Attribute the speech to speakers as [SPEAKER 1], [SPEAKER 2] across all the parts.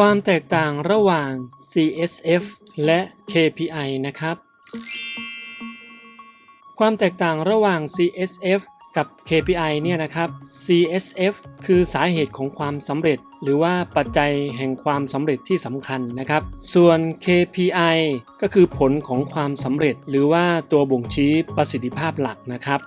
[SPEAKER 1] ความแตกต่างระหว่าง CSF และ KPI นะครับ ความแตกต่างระหว่าง CSF กับ KPI เนี่ยนะครับ CSF คือสาเหตุของความสำเร็จ หรือว่าปัจจัยแห่งความสำเร็จที่สำคัญนะครับ ส่วน KPI ก็คือผลของความสำเร็จ หรือว่าตัวบ่งชี้ประสิทธิภาพหลักนะครับ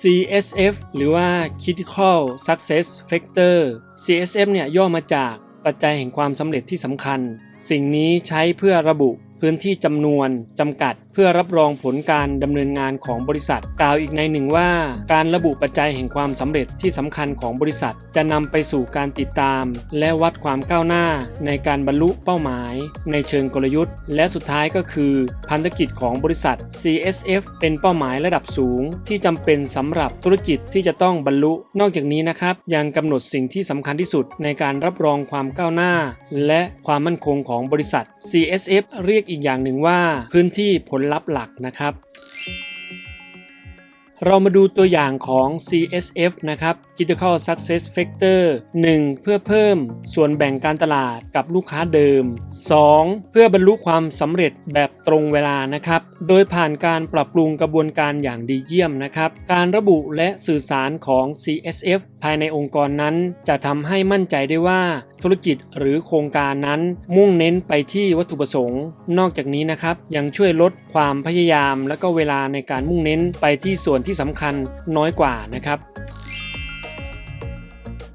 [SPEAKER 1] CSF หรือว่า Critical Success Factor CSF เนี่ยย่อมาจากปัจจัยแห่งความสำเร็จที่สำคัญ สิ่งนี้ใช้เพื่อระบุพื้นที่จำนวนจำกัด พื่อรับรองผลการดำเนินงานของบริษัท กล่าวอีกในหนึ่งว่า การระบุปัจจัยแห่งความสำเร็จที่สำคัญของบริษัท จะนำไปสู่การติดตาม และวัดความก้าวหน้าในการบรรลุเป้าหมาย ในเชิงกลยุทธ์ และสุดท้ายก็คือ พันธกิจของบริษัท CSF เป็นเป้าหมายระดับสูง ที่จำเป็นสำหรับธุรกิจที่จะต้องบรรลุ นอกจากนี้นะครับ ยังกำหนดสิ่งที่สำคัญที่สุดในการรับรองความก้าวหน้า และความมั่นคงของบริษัท CSF เรียกอีกอย่างหนึ่งว่า พื้นที่ผลลัพธ์หลักนะครับ เรามาดูตัวอย่างของ CSF นะครับ Critical Success Factor 1. เพื่อเพิ่มส่วนแบ่งการตลาดกับลูกค้าเดิม 2. เพื่อบรรลุความสำเร็จแบบตรงเวลานะครับ โดยผ่านการปรับปรุงกระบวนการอย่างดีเยี่ยมนะครับ การระบุและสื่อสารของ CSF ภายในองค์กรนั้น จะทำให้มั่นใจได้ว่าธุรกิจหรือโครงการนั้น มุ่งเน้นไปที่วัตถุประสงค์ นอกจากนี้นะครับยังช่วยลดความพยายามและก็เวลาในการมุ่งเน้นไปที่ส่วนที่สำคัญน้อยกว่านะครับ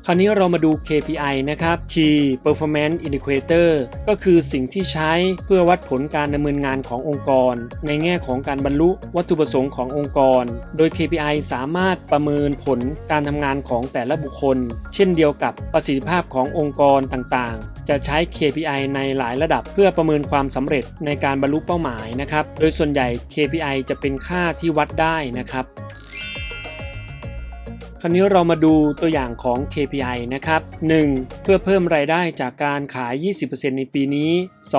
[SPEAKER 1] คราวนี้เรามาดู KPI นะครับ Key Performance Indicator ก็คือสิ่งที่ใช้เพื่อวัดผลการดำเนินงานขององค์กร ในแง่ของการบรรลุวัตถุประสงค์ขององค์กร โดย KPI สามารถประเมินผลการทำงานของแต่ละบุคคล เช่นเดียวกับประสิทธิภาพขององค์กรต่างๆ จะใช้ KPI ในหลายระดับเพื่อประเมินความสำเร็จในการบรรลุเป้าหมายนะครับ โดยส่วนใหญ่ KPI จะเป็นค่าที่วัดได้นะครับ คราวนี้เรามาดูตัวอย่างของ KPI นะครับ 1. เพื่อเพิ่มรายได้จากการขาย 20%ในปีนี้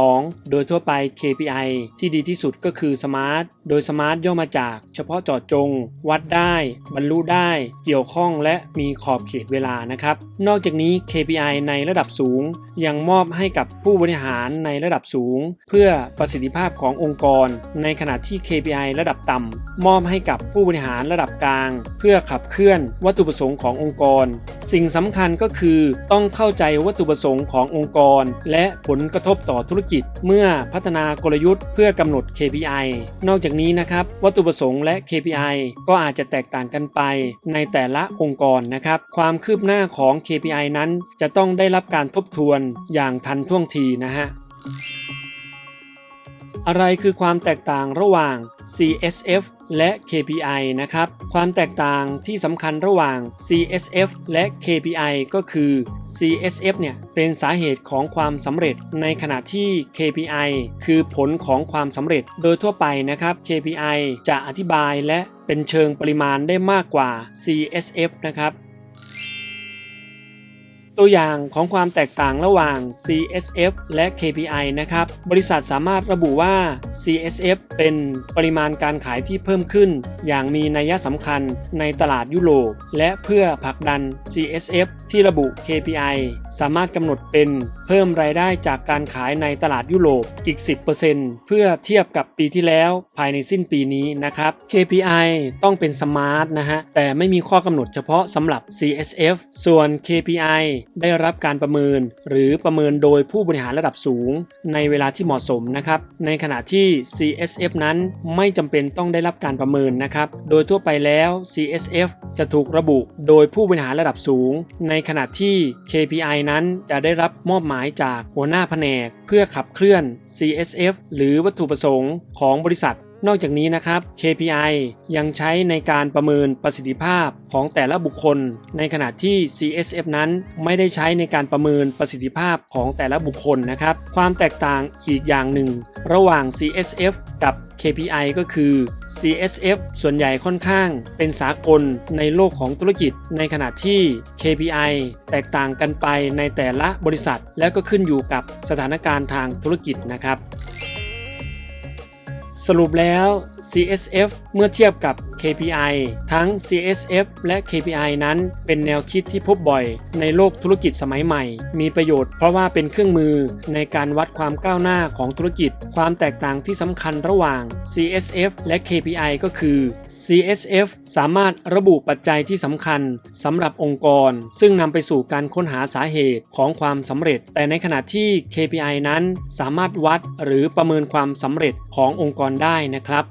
[SPEAKER 1] 2. โดยทั่วไป KPI ที่ดีที่สุดก็คือ Smart โดย Smart ย่อมาจากเฉพาะเจาะจง วัดได้ บรรลุได้ เกี่ยวข้องและมีขอบเขตเวลานะครับ นอกจากนี้ KPI ในระดับสูง ยังมอบให้กับผู้บริหารในระดับสูง เพื่อประสิทธิภาพขององค์กร ในขณะที่ KPI ระดับต่ำมอบให้กับผู้บริหารระดับกลาง เพื่อขับเคลื่อนวัตถุประสงค์ขององค์กร สิ่งสำคัญก็คือต้องเข้าใจวัตถุประสงค์ขององค์กร และผลกระทบต่อธุรกิจ เมื่อพัฒนากลยุทธ์เพื่อกำหนด KPI นอกจากนี้นะครับวัตถุประสงค์และ KPI ก็อาจจะแตกต่างกันไปในแต่ละองค์กรนะครับ ความคืบหน้าของ KPI นั้นจะต้องได้รับการทบทวนอย่างทันท่วงทีนะฮะอะไรคือความแตกต่างระหว่าง CSF และ KPI นะครับ ความแตกต่างที่สำคัญระหว่าง CSF และ KPI ก็คือ CSF เนี่ยเป็นสาเหตุของความสำเร็จในขณะที่ KPI คือผลของความสำเร็จโดยทั่วไปนะครับ KPI จะอธิบายและเป็นเชิงปริมาณได้มากกว่า CSF นะครับ ตัวอย่างของความแตกต่างระหว่าง CSF และ KPI นะครับ บริษัทสามารถระบุว่า CSF เป็นปริมาณการขายที่เพิ่มขึ้น อย่างมีนัยสำคัญในตลาดยุโรป และเพื่อผลักดัน CSF ที่ระบุ KPI สามารถกำหนดเป็นเพิ่มรายได้จากการขายในตลาดยุโรปอีก 10%เพื่อเทียบกับปีที่แล้วภายในสิ้นปีนี้นะครับ KPI ต้องเป็น Smart นะฮะ แต่ไม่มีข้อกำหนดเฉพาะสำหรับ CSF ส่วน KPI ได้รับการประเมิน หรือประเมินโดยผู้บริหารระดับสูง ในเวลาที่เหมาะสมนะครับ ในขณะที่ CSF นั้นไม่จำเป็นต้องได้รับการประเมินนะครับ โดยทั่วไปแล้ว CSF จะถูกระบุโดยผู้บริหารระดับสูง ในขณะที่ KPI นั้นจะได้รับมอบหมายจากหัวหน้าแผนก เพื่อขับเคลื่อน CSF หรือวัตถุประสงค์ของบริษัท นอกจากนี้นะครับ KPI ยังใช้ในการประเมินประสิทธิภาพของแต่ละบุคคล ในขณะที่ CSF นั้นไม่ได้ใช้ในการประเมินประสิทธิภาพของแต่ละบุคคลนะครับ ความแตกต่างอีกอย่างหนึ่ง ระหว่าง CSF กับ KPI ก็คือ CSF ส่วนใหญ่ค่อนข้างเป็นสากลในโลกของธุรกิจ ในขณะที่ KPI แตกต่างกันไปในแต่ละบริษัท แล้วก็ขึ้นอยู่กับสถานการณ์ทางธุรกิจนะครับ สรุปแล้ว CSF เมื่อเทียบกับ KPI ทั้ง CSF และ KPI นั้นเป็นแนวคิดที่พบบ่อย ในโลกธุรกิจสมัยใหม่ มีประโยชน์เพราะว่าเป็นเครื่องมือในการวัดความก้าวหน้าของธุรกิจ ความแตกต่างที่สำคัญระหว่าง CSF และ KPI ก็คือ CSF สามารถระบุปัจจัยที่สำคัญสำหรับองค์กร ซึ่งนำไปสู่การค้นหาสาเหตุของความสำเร็จ แต่ในขณะที่ KPI นั้นสามารถวัดหรือประเมินความสำเร็จขององค์กรได้นะครับ